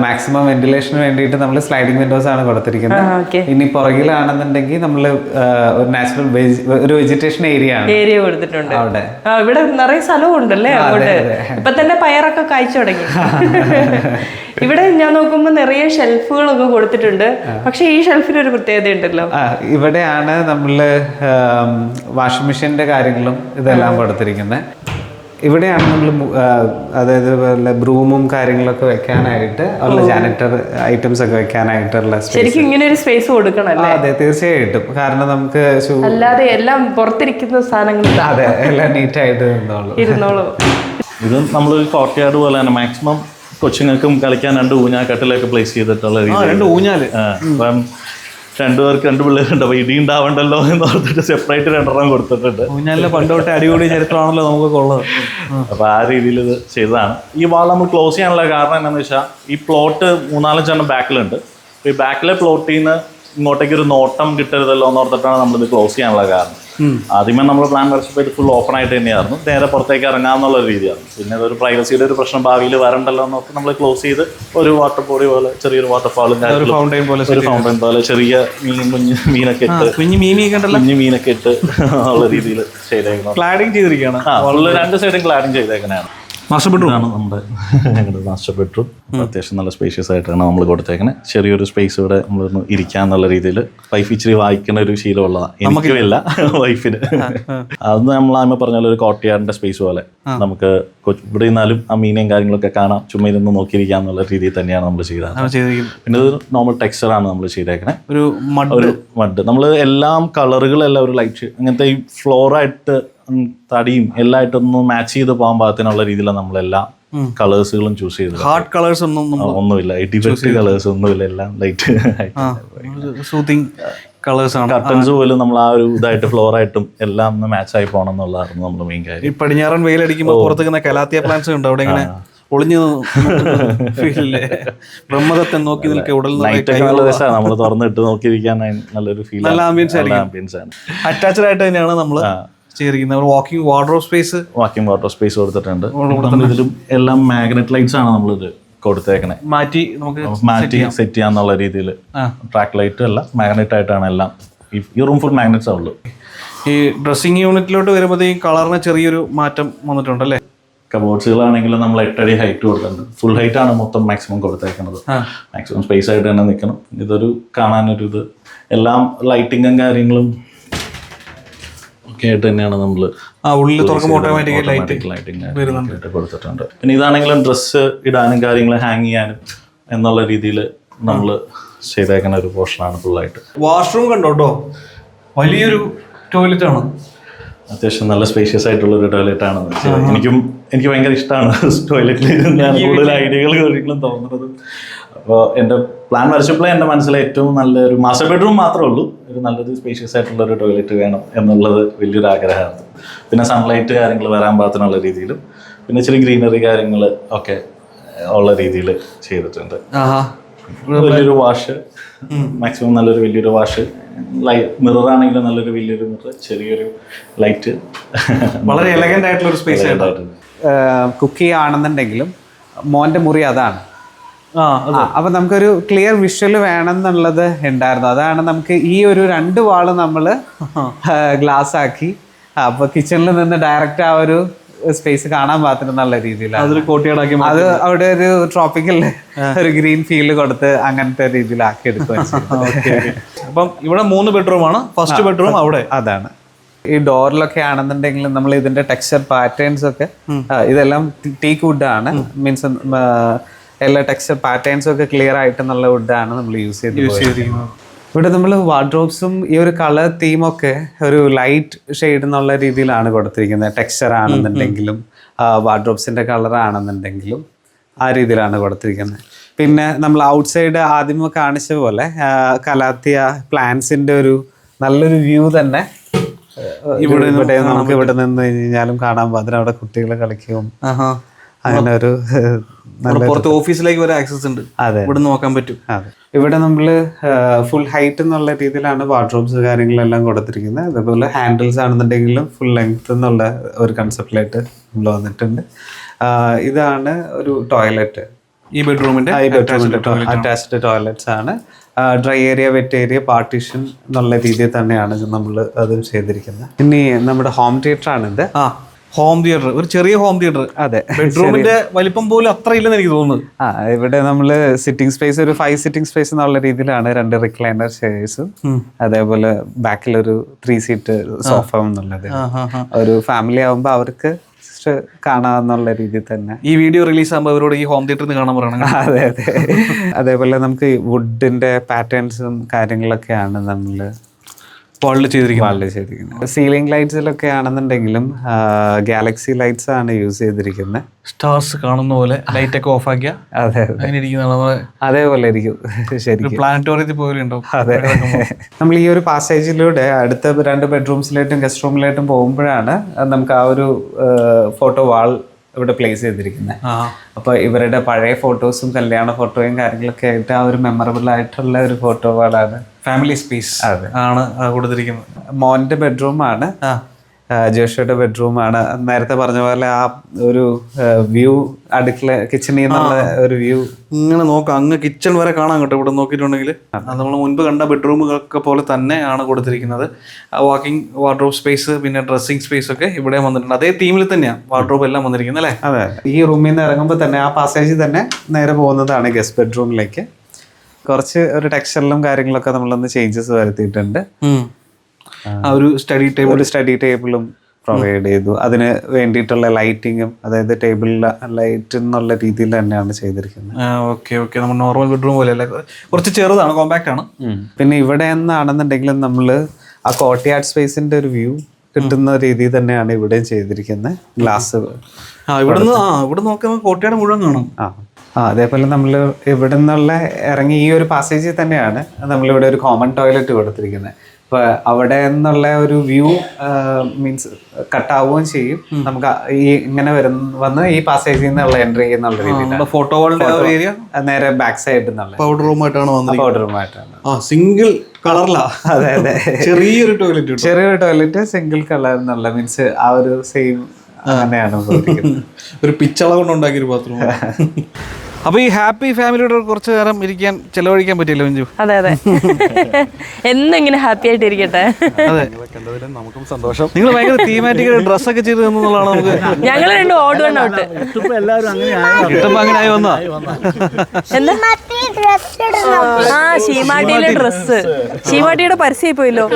മാക്സിമം വെന്റിലേഷന് വേണ്ടിയിട്ട് നമ്മൾ സ്ലൈഡിംഗ് വിൻഡോസ് ആണ് കൊടുത്തിരിക്കുന്നത്. ഇനി പുറകിലാണെന്നുണ്ടെങ്കിൽ നമ്മൾ ഒരു നാച്ചുറൽ ഒരു വെജിറ്റേഷൻ ഏരിയ ആണ്. ഏരിയ കൊടുത്തിട്ടുണ്ട്. അവിടെ. ഇവിടെ നിറയെ സ്ഥലവും ഉണ്ടല്ലേ അവിടെ ഇപ്പൊ തന്നെ പയറൊക്കെ കായ്ച്ചു തുടങ്ങി. ഇവിടെ ഞാൻ നോക്കുമ്പോ നിറയെ ഷെൽഫുകളൊക്കെ കൊടുത്തിട്ടുണ്ട്. പക്ഷെ ഈ ഷെൽഫിന് ഒരു പ്രത്യേകത ഉണ്ടല്ലോ ഇവിടെയാണ് നമ്മൾ വാഷിംഗ് മെഷീന്റെ കാര്യങ്ങളും ഇതെല്ലാം കൊടുത്തിരിക്കുന്നത് ഇവിടെയാണ് നമ്മൾ അതായത് ബ്രൂമും കാര്യങ്ങളൊക്കെ വെക്കാനായിട്ട് ഉള്ള ജാനിറ്റർ ഐറ്റംസ് ഒക്കെ വെക്കാനായിട്ടുള്ള സ്പേസ് ശരിക്കും ഇങ്ങനെ ഒരു സ്പേസ് കൊടുക്കണല്ലേ? അതെ തീർച്ചയായിട്ടും. കാരണം നമുക്ക് അല്ലാതെ എല്ലാം പുറത്തിരിക്കുന്ന സാധനങ്ങൾ അതെ എല്ലാം നീറ്റായിട്ട് നിന്നോളൂ. ഇരുന്നോളൂ. ഇത് നമ്മളൊരു കോർട്ട്യാർഡ് പോലെ തന്നെ. മാക്സിമം കൊച്ചുങ്ങൾക്കും കളിക്കാൻ രണ്ട് ഊഞ്ഞാക്കട്ടിലൊക്കെ പ്ലേസ് ചെയ്തിട്ടുള്ള ആ രീതി രണ്ട് ഊഞ്ഞാൽ. രണ്ടുപേർക്ക് രണ്ട് പിള്ളേരുണ്ട്. അപ്പൊ ഇടി ഉണ്ടാവണ്ടല്ലോ എന്ന് ഓർത്തിട്ട് സെപ്പറേറ്റ് രണ്ടെണ്ണം കൊടുത്തിട്ടുണ്ട്. ഊഞ്ഞാലിലെ പണ്ട് തൊട്ടേ അടിപൊളി ചരിത്രമാണല്ലോ നമുക്ക് ഉള്ളത്. അപ്പോൾ ആ രീതിയിൽ ഇത് ചെയ്തതാണ്. ഈ വാൾ നമ്മൾ ക്ലോസ് ചെയ്യാനുള്ള കാരണം എന്താണെന്ന് വെച്ചാൽ ഈ പ്ലോട്ട് മൂന്നാലഞ്ചെണ്ണം ബാക്കിലുണ്ട് ഈ ബാക്കിലെ പ്ലോട്ടിൽ നിന്ന് ഇങ്ങോട്ടേക്ക് ഒരു നോട്ടം കിട്ടരുതല്ലോ എന്ന് ഓർത്തിട്ടാണ് നമ്മളിത് ക്ലോസ് ചെയ്യാനുള്ള കാരണം. ആദ്യമേ നമ്മൾ പ്ലാൻ വരച്ചപ്പോൾ ഇത് ഫുൾ ഓപ്പൺ ആയിട്ട് തന്നെയായിരുന്നു. നേരെ പുറത്തേക്ക് ഇറങ്ങാമെന്നുള്ള രീതിയായിരുന്നു. പിന്നെ അതൊരു പ്രൈവസിയുടെ ഒരു പ്രശ്നം ഭാവിയിൽ വരണ്ടല്ലോ എന്ന് ഓർത്ത് നമ്മൾ ക്ലോസ് ചെയ്ത് ഒരു വാട്ടർ ബോഡി പോലെ ചെറിയൊരു വാട്ടർഫാളും ഒരു ഫൗണ്ടൈൻ പോലെ ഒരു ഫൗണ്ടൻ പോലെ ചെറിയ മീൻ കുഞ്ഞ് മീനൊക്കെ ഇട്ട് കുഞ്ഞു മീനൊക്കെ കുഞ്ഞു മീനൊക്കെ ഇട്ട് ഉള്ള രീതിയിൽ ചെയ്തേക്കണം ക്ലാഡിങ് ചെയ്തിരിക്കുകയാണ്. രണ്ട് സൈഡും ക്ലാഡിങ് ചെയ്തേക്കണയാണ് മാസ്റ്റർ ബെഡ്റൂം ആണ് നമ്മുടെ ഞങ്ങളുടെ മാസ്റ്റർ ബെഡ്റൂം അത്യാവശ്യം നല്ല സ്പേഷ്യസ് ആയിട്ടാണ് നമ്മൾ കൊടുത്തേക്കുന്നത് ചെറിയൊരു സ്പേസ് ഇവിടെ നമ്മളൊന്ന് ഇരിക്കാന്നുള്ള രീതിയിൽ വൈഫ് ഇച്ചിരി വായിക്കുന്ന ഒരു ശീലമുള്ളതാണ് എനിക്കുമില്ല വൈഫിന് അത് നമ്മൾ ആമ പറഞ്ഞ പോലെ ഒരു കോട്ടയാടിന്റെ സ്പേസ് പോലെ. നമുക്ക് ഇവിടെ ഇരുന്നാലും ആ മീനെയും കാര്യങ്ങളൊക്കെ കാണാം. ചുമ്മാ ഇരുന്ന് നോക്കിയിരിക്കാം എന്നുള്ള രീതിയിൽ തന്നെയാണ് നമ്മൾ ചെയ്തത്. പിന്നെ ഒരു നോർമൽ ടെക്സ്ചറാണ് നമ്മൾ ചെയ്തേക്കണേ. ഒരു മഡ് ഒരു മഡ് നമ്മൾ എല്ലാം കളറുകളെല്ലാം ഒരു ലൈറ്റ് അങ്ങനത്തെ ഈ ഫ്ലോറായിട്ട് തടിയും എല്ലായിട്ടൊന്ന് മാച്ച് ചെയ്ത് പോകാൻ പാകത്തിനുള്ള രീതിയിലാണ് നമ്മളെല്ലാം കളേഴ്സുകളും ചൂസ് ചെയ്തത്. ഹാർഡ് കളേഴ്സ് ഒന്നും ഒന്നുമില്ല. ഡിഫക്റ്റ് കളേഴ്സ് ഒന്നുമില്ല. എല്ലാം ലൈറ്റ് സൂത്തിങ് കളേഴ്സ് ആണ്. കർട്ടൻസ് പോലും നമ്മൾ ആ ഒരു ഇതായിട്ട് ഫ്ലോർ ആയിട്ടും എല്ലാം ഒന്ന് മാച്ച് ആയി പോകണം എന്നുള്ളതായിരുന്നു നമ്മൾ മെയിൻ ഈ കാര്യം പടിഞ്ഞാറൻ വെയിലടിക്കുമ്പോൾ പുറത്തേക്കുന്ന കലാത്തിയ പ്ലാന്റ്സ് ഉണ്ട്? അവിടെ ഇങ്ങനെ ഒളിഞ്ഞു ബ്രഹ്മദത്തെ നോക്കി ഉടൽ രസമാണ് നമ്മൾ തുറന്നിട്ട് നോക്കിയിരിക്കാൻ നല്ലൊരു ഫീൽ നല്ല ആംബിയൻസ് ആയിരിക്കും. ആംബിയൻസ് ആണ്. അറ്റാച്ച്ഡ് ആയിട്ട് തന്നെയാണ് നമ്മൾ ചെയ്തിരിക്കുന്നത് walking wardrobe space walking wardrobe space കൊടുത്തിട്ടുണ്ട്. ഇതിലും എല്ലാം മാഗ്നറ്റ് ലൈറ്റ്സ് ആണ് നമ്മളിത് കൊടുത്തേക്കണേ. മാറ്റി നമുക്ക് മാറ്റി സെറ്റ് ചെയ്യാന്നുള്ള രീതിയിൽ ട്രാക്ക് ലൈറ്റ് അല്ല മാഗ്നറ്റ് ആയിട്ടാണ് എല്ലാം. ഈ- ഈ റൂം ഫുൾ മാഗ്നറ്റ്സ് ഉള്ളൂ ഈ ഡ്രസ്സിംഗ് യൂണിറ്റിലോട്ട് വരുമ്പോഴത്തേക്കും കളറിന് ചെറിയൊരു മാറ്റം വന്നിട്ടുണ്ട് അല്ലേ കബോർഡ്സുകളാണെങ്കിലും നമ്മൾ എട്ടടി ഹൈറ്റ് കൊടുത്തിട്ടുണ്ട്. ഫുൾ ഹൈറ്റ് ആണ് മൊത്തം മാക്സിമം കൊടുത്തേക്കുന്നത് മാക്സിമം സ്പേസ് ആയിട്ട് തന്നെ നിൽക്കണം. ഇതൊരു കാണാനൊരു ഇത് എല്ലാം ലൈറ്റിങ്ങും കാര്യങ്ങളും ഒക്കെ ആയിട്ട് തന്നെയാണ് നമ്മൾ ആ ഉള്ളിൽ തുറക്കുമ്പോൾ ഓട്ടോമാറ്റിക് ലൈറ്റ് ലൈറ്റിംഗ് കൊടുത്തിട്ടുണ്ട്. പിന്നെ ഇതാണെങ്കിലും ഡ്രസ്സ് ഇടാനും കാര്യങ്ങൾ ഹാങ് ചെയ്യാനും എന്നുള്ള രീതിയിൽ നമ്മൾ ചെയ്തേക്കുന്ന ഒരു പോർഷനാണ് ഫുള്ളായിട്ട് വാഷ്റൂം കണ്ടോ കേട്ടോ വലിയൊരു ടോയ്ലറ്റ് ആണ്. അത്യാവശ്യം നല്ല സ്പേഷ്യസ് ആയിട്ടുള്ള ഒരു ടോയ്ലറ്റ് ആണ്. എനിക്കും എനിക്ക് ഭയങ്കര ഇഷ്ടമാണ് ടോയ്ലറ്റിൽ ഞാൻ കൂടുതൽ ഐഡിയകൾ കാര്യങ്ങളും തോന്നുന്നത്. അപ്പോൾ എന്റെ പ്ലാൻ വരച്ചപ്പോഴേ എന്റെ മനസ്സിലെ ഏറ്റവും നല്ലൊരു മാസ്റ്റർ ബെഡ്റൂം മാത്രമേ ഉള്ളൂ. ഒരു നല്ലൊരു സ്പേഷ്യസ് ആയിട്ടുള്ള ഒരു ടോയ്ലറ്റ് വേണം എന്നുള്ളത് വലിയൊരു ആഗ്രഹമാണ് പിന്നെ സൺലൈറ്റ് കാര്യങ്ങൾ വരാൻ പാകത്തിനുള്ള രീതിയിലും പിന്നെ ഇച്ചിരി ഗ്രീനറി കാര്യങ്ങൾ ഒക്കെ ഉള്ള രീതിയിൽ ചെയ്തിട്ടുണ്ട്. വലിയൊരു വാഷ് മാക്സിമം നല്ലൊരു വലിയൊരു വാഷ് മിറർ ആണെങ്കിലും നല്ലൊരു വലിയൊരു മിറർ ചെറിയൊരു ലൈറ്റ് വളരെ എലഗന്റ് ആയിട്ടുള്ള ഒരു സ്പേസ് ആയിട്ട് കുക്ക് ചെയ്യുകയാണെന്നുണ്ടെങ്കിലും മോന്റെ മുറി അതാണ്. അപ്പൊ നമുക്കൊരു ക്ലിയർ വിഷ്വൽ വേണം എന്നുള്ളത് ഉണ്ടായിരുന്നു. അതാണ് നമുക്ക് ഈ ഒരു രണ്ട് വാൾ നമ്മൾ ഗ്ലാസ് ആക്കി. അപ്പൊ കിച്ചണിൽ നിന്ന് ഡയറക്റ്റ് ആ ഒരു സ്പേസ് കാണാൻ പാകത്തിനുള്ള രീതിയിലാണ്. അതൊരു കോട്ടിയാടാക്കി അത് അവിടെ ഒരു ട്രോപ്പിക്കൽ ഒരു ഗ്രീൻ ഫീൽഡ് കൊടുത്ത് അങ്ങനത്തെ രീതിയിലാക്കി എടുക്കുക. അപ്പം ഇവിടെ മൂന്ന് ബെഡ്റൂം ആണ്. ഫസ്റ്റ് ബെഡ്റൂം അവിടെ. അതാണ്. ഈ ഡോറിലൊക്കെ ആണെന്നുണ്ടെങ്കിൽ നമ്മൾ ഇതിന്റെ ടെക്സ്ചർ പാറ്റേൺസ് ഒക്കെ ഇതെല്ലാം ടീക്ക് വുഡ് ആണ്. മീൻസ് എല്ലാ ടെക്സ്ചർ പാറ്റേൺസും ഒക്കെ ക്ലിയർ ആയിട്ട് നല്ല വുഡാണ് നമ്മൾ യൂസ് ചെയ്ത് ഇവിടെ നമ്മൾ വാർഡ്രോബ്സും ഈ ഒരു കളർ തീമൊക്കെ ഒരു ലൈറ്റ് ഷെയ്ഡ് എന്നുള്ള രീതിയിലാണ് കൊടുത്തിരിക്കുന്നത്. ടെക്സ്ചർ ആണെന്നുണ്ടെങ്കിലും വാർഡ്രോബ്സിന്റെ കളർ ആണെന്നുണ്ടെങ്കിലും ആ രീതിയിലാണ് കൊടുത്തിരിക്കുന്നത്. പിന്നെ നമ്മൾ ഔട്ട് സൈഡ് ആദ്യമേ കാണിച്ച പോലെ കലാത്തിയ പ്ലാന്റ്സിന്റെ ഒരു നല്ലൊരു വ്യൂ തന്നെ ഇവിടെ ഇവിടെ നമുക്ക് ഇവിടെ നിന്ന് കഴിഞ്ഞാലും കാണാൻ പാകത്തിന് അവിടെ കുട്ടികൾ കളിക്കും. അങ്ങനെ ഒരു പുറത്ത് ഓഫീസിലേക്ക് വരെ ആക്സസ് ഉണ്ട്. അതെ. ഇവിടെ നോക്കാൻ പറ്റും. അതെ. ഇവിടെ നമ്മൾ ഫുൾ ഹൈറ്റ് എന്നുള്ള രീതിയിലാണ് വാർഡ്രോബ്സ് കാര്യങ്ങളെല്ലാം കൊടുത്തിരിക്കുന്നത്. അതേപോലെ ഹാൻഡിൽസ് ആണെന്നുണ്ടെങ്കിലും ഫുൾ ലെങ്ത് എന്നുള്ള ഒരു കൺസെപ്റ്റിലായിട്ട് നമ്മൾ വന്നിട്ടുണ്ട്. ഇതാണ് ഒരു ടോയ്ലറ്റ് ഈ ബെഡ്റൂമിന്റെ അറ്റാച്ച്ഡ് ടോയ്ലറ്റ്സ് ആണ്. Dry area wet area partition എന്നുള്ള രീതിയിൽ തന്നെയാണ് നമ്മൾ അതും ചെയ്തിരിക്കുന്നത്. ഇനി നമ്മുടെ ഹോം തിയേറ്റർ ആണിത്. ആ. ഹോം തിയേറ്റർ ഒരു ചെറിയ ഹോം തിയേറ്റർ അതെ ബെഡ്റൂമിന്റെ വലിപ്പം പോലും അത്ര ഇല്ലെന്ന് എനിക്ക് തോന്നുന്നു. ആ ഇവിടെ നമ്മൾ സിറ്റിംഗ് സ്പേസ് ഒരു ഫൈവ് സിറ്റിംഗ് സ്പേസ് എന്നുള്ള രീതിയിലാണ് രണ്ട് റിക്ലൈനർ ചെയർസും അതേപോലെ ബാക്കിൽ ഒരു ത്രീ സീറ്റ് സോഫ എന്നുള്ളത്. ഒരു ഫാമിലി ആവുമ്പോൾ അവർക്ക് കാണാന്നുള്ള രീതിയിൽ തന്നെ. ഈ വീഡിയോ റിലീസ് ആകുമ്പോൾ അവരോട് ഈ ഹോം തിയേറ്ററിൽ കാണാൻ പറയണം അതെ അതെ. അതേപോലെ നമുക്ക് വുഡിന്റെ പാറ്റേൺസും കാര്യങ്ങളൊക്കെയാണ് നമ്മൾ വാളിൽ ചെയ്തിരിക്കുന്നത്. ചെയ്തിരിക്കുന്നത്. സീലിംഗ് ലൈറ്റ്സിലൊക്കെ ആണെന്നുണ്ടെങ്കിലും ഗാലക്സി ലൈറ്റ്സ് ആണ് യൂസ് ചെയ്തിരിക്കുന്നത് സ്റ്റാർസ് കാണുന്ന പോലെ ലൈറ്റ് ഒക്കെ ഓഫ് ആക്കിയ അതെ അതേപോലെ ഇരിക്കും ശരിക്കും. പ്ലാനറ്റോറിയത്തിൽ പോലെ ഉണ്ടാവും അതെ. നമ്മൾ ഈ ഒരു പാസേജിലൂടെ അടുത്ത രണ്ട് ബെഡ്റൂംസിലായിട്ടും ഗസ്റ്റ് റൂമിലായിട്ടും പോകുമ്പോഴാണ് നമുക്ക് ആ ഒരു ഫോട്ടോ വാൾ ഇവിടെ പ്ലേസ് ചെയ്തിരിക്കുന്നത് അപ്പൊ അപ്പോൾ ഇവരുടെ പഴയ ഫോട്ടോസും കല്യാണ ഫോട്ടോയും കാര്യങ്ങളൊക്കെ ആയിട്ട് ആ ഒരു മെമ്മറബിൾ ആയിട്ടുള്ള ഒരു ഫോട്ടോ വാളാണ് ഫാമിലി സ്പേസ് ആണ് കൊടുത്തിരിക്കുന്നത്. കൊടുത്തിരിക്കുന്നത് ബെഡ്റൂം ബെഡ്റൂമാണ് ജോഷയുടെ ബെഡ്റൂമാണ് നേരത്തെ പറഞ്ഞ പോലെ ആ ഒരു വ്യൂ അടുക്കള കിച്ചണിൽ നിന്നുള്ള ഒരു വ്യൂ ഇങ്ങനെ നോക്കാം അങ്ങ് കിച്ചൺ വരെ കാണാൻ കേട്ടോ ഇവിടെ നോക്കിയിട്ടുണ്ടെങ്കിൽ. നമ്മൾ മുൻപ് കണ്ട ബെഡ്റൂമുകളൊക്കെ പോലെ തന്നെയാണ് കൊടുത്തിരിക്കുന്നത്. വാക്കിംഗ് വാർഡ്രോബ് സ്പേസ് പിന്നെ ഡ്രസ്സിംഗ് സ്പേസ് ഒക്കെ ഇവിടെ വന്നിട്ടുണ്ട്. അതേ തീമിൽ തന്നെയാണ് വാർഡ്രോബ് എല്ലാം വന്നിരിക്കുന്നത് അല്ലേ? അതെ ഈ റൂമിൽ നിന്ന് ഇറങ്ങുമ്പോൾ തന്നെ ആ പാസേജിൽ തന്നെ നേരെ പോകുന്നതാണ് ഗസ്റ്റ് ബെഡ്റൂമിലേക്ക് കുറച്ച് ഒരു ടെക്സ്ചറിലും കാര്യങ്ങളൊക്കെ നമ്മളൊന്ന് ചേഞ്ചസ് വരുത്തിയിട്ടുണ്ട്. ആ ഒരു സ്റ്റഡി ടേബിൾ ഒരു സ്റ്റഡി ടേബിളും പ്രൊവൈഡ് ചെയ്തു. അതിന് വേണ്ടിയിട്ടുള്ള ലൈറ്റിങ്ങും അതായത് ടേബിളിൽ ലൈറ്റ് എന്നുള്ള രീതിയിൽ തന്നെയാണ് ചെയ്തിരിക്കുന്നത്. ഓക്കെ ഓക്കെ നമ്മൾ നോർമൽ ബെഡ്റൂം പോലെ അല്ല? കുറച്ച് ചെറുതാണ് കോമ്പാക്റ്റ് ആണ്. പിന്നെ ഇവിടെ നിന്നാണെന്നുണ്ടെങ്കിലും നമ്മൾ ആ കോട്ടയാട് സ്പേസിന്റെ ഒരു വ്യൂ കിട്ടുന്ന രീതിയിൽ തന്നെയാണ് ഇവിടെയും ചെയ്തിരിക്കുന്നത്. ഗ്ലാസ് ആ ഇവിടുന്ന് ആ ഇവിടെ നോക്കുമ്പോൾ കോട്ടയുടെ മുഴുവൻ കാണാം. ആ ആ അതേപോലെ നമ്മൾ ഇവിടെ നിന്നുള്ള ഇറങ്ങി ഈ ഒരു പാസേജിൽ തന്നെയാണ് നമ്മളിവിടെ ഒരു കോമൺ ടോയ്ലറ്റ് കൊടുത്തിരിക്കുന്നത്. അപ്പോൾ അവിടെ നിന്നുള്ള ഒരു വ്യൂ മീൻസ് കട്ടാവുകയും ചെയ്യും. നമുക്ക് ഈ ഇങ്ങനെ വരുന്ന വന്ന് ഈ പാസേജിൽ നിന്നുള്ള എൻട്രി എന്നുള്ള രീതിയിൽ ഫോട്ടോ ഏരിയ നേരെ ബാക്ക് സൈഡിൽ നിന്നുള്ള പൗഡർ റൂമായിട്ടാണ് വന്നിരിക്കുന്നത്. പൗഡർ റൂമായിട്ടാണ് ആ സിംഗിൾ കളറിലാ അതെ അതെ. ചെറിയൊരു ടോയ്ലറ്റ് ചെറിയൊരു ടോയ്ലറ്റ് സിംഗിൾ കളർ എന്നുള്ള മീൻസ് ആ ഒരു സെയിം അങ്ങനെയാണ് ഒരു പിച്ചള കൊണ്ട് ഉണ്ടാക്കിയൊരു ബാത്റൂം അപ്പൊ ഈ ഹാപ്പി ഫാമിലിയുടെ കുറച്ച് നേരം ഇരിക്കാൻ ചെലവഴിക്കാൻ പറ്റില്ല മഞ്ജു അതെ അതെ. എന്നും ഇങ്ങനെ ഹാപ്പി ആയിട്ട് ഇരിക്കട്ടെ. അതെ. നമുക്കും സന്തോഷം. നിങ്ങൾ ഭയങ്കര തീമാറ്റിക് ഡ്രസ് ഒക്കെ ചെയ്തു തന്നുള്ളതാണ് നമുക്ക്? ഞങ്ങൾ രണ്ടും ഓടുവണ്ണ ഔട്ട് കിട്ടുമ്പോ അങ്ങനെ ആയി വന്നാ? എന്താ? ആ ഷീമാട്ടിയിലെ ഡ്രസ് ഷീമാട്ടിയുടെ പരസ്യമായി പോയല്ലോ.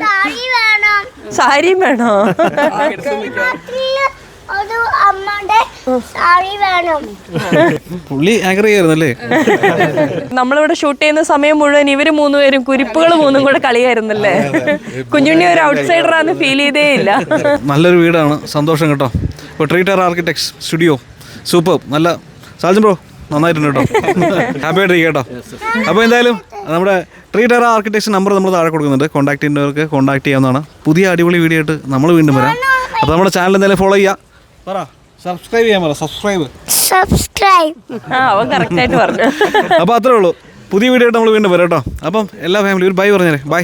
സാരി വേണം. സാരിയും വേണോ? അമ്മയുടെ പുള്ളി ആങ്കർ ചെയ്യായിരുന്നല്ലേ നമ്മളിവിടെ ഷൂട്ട് ചെയ്യുന്ന സമയം മുഴുവൻ ഇവർ മൂന്നുപേരും കുരിപ്പുകൾ മൂന്നും കൂടെ കളിയായിരുന്നല്ലേ? കുഞ്ഞുണ്ണി ഒരു ഔട്ട്സൈഡർ ആണ് ഫീൽ ചെയ്തേ ഇല്ല. നല്ലൊരു വീടാണ്. സന്തോഷം കേട്ടോ. ഇപ്പോൾ ട്രീറ്റർ ആർക്കിടെക്ട് സ്റ്റുഡിയോ സൂപ്പർ നല്ല സാജൻ ബ്രോ നന്നായിട്ടുണ്ട് കേട്ടോ. ഹാപ്പി ആയിട്ട് കേട്ടോ. അപ്പോൾ എന്തായാലും നമ്മുടെ ട്രീറ്റർ ആർക്കിടെക്ട് നമ്പർ നമ്മൾ താഴെ കൊടുക്കുന്നുണ്ട്. കോൺടാക്ട് ചെയ്യുന്നവർക്ക് കോൺടാക്ട് ചെയ്യാവുന്നതാണ്. പുതിയ അടിപൊളി വീഡിയോ ആയിട്ട് നമ്മൾ വീണ്ടും വരാം. അപ്പോൾ നമ്മുടെ ചാനൽ എന്തായാലും ഫോളോ ചെയ്യുക. പറ. സബ്സ്ക്രൈബ് ചെയ്യാൻ പറ സബ്സ്ക്രൈബ് സബ്സ്ക്രൈബ് ആ അവൻ കറക്റ്റ് ആയിട്ട് പറഞ്ഞു. അപ്പോൾ അത്രേ ഉള്ളൂ. പുതിയ വീഡിയോ ആയിട്ട് നമ്മൾ വീണ്ടും വരാം കേട്ടോ. അപ്പം എല്ലാ ഫാമിലി ഒരു ബൈ പറഞ്ഞേരെ. ബൈ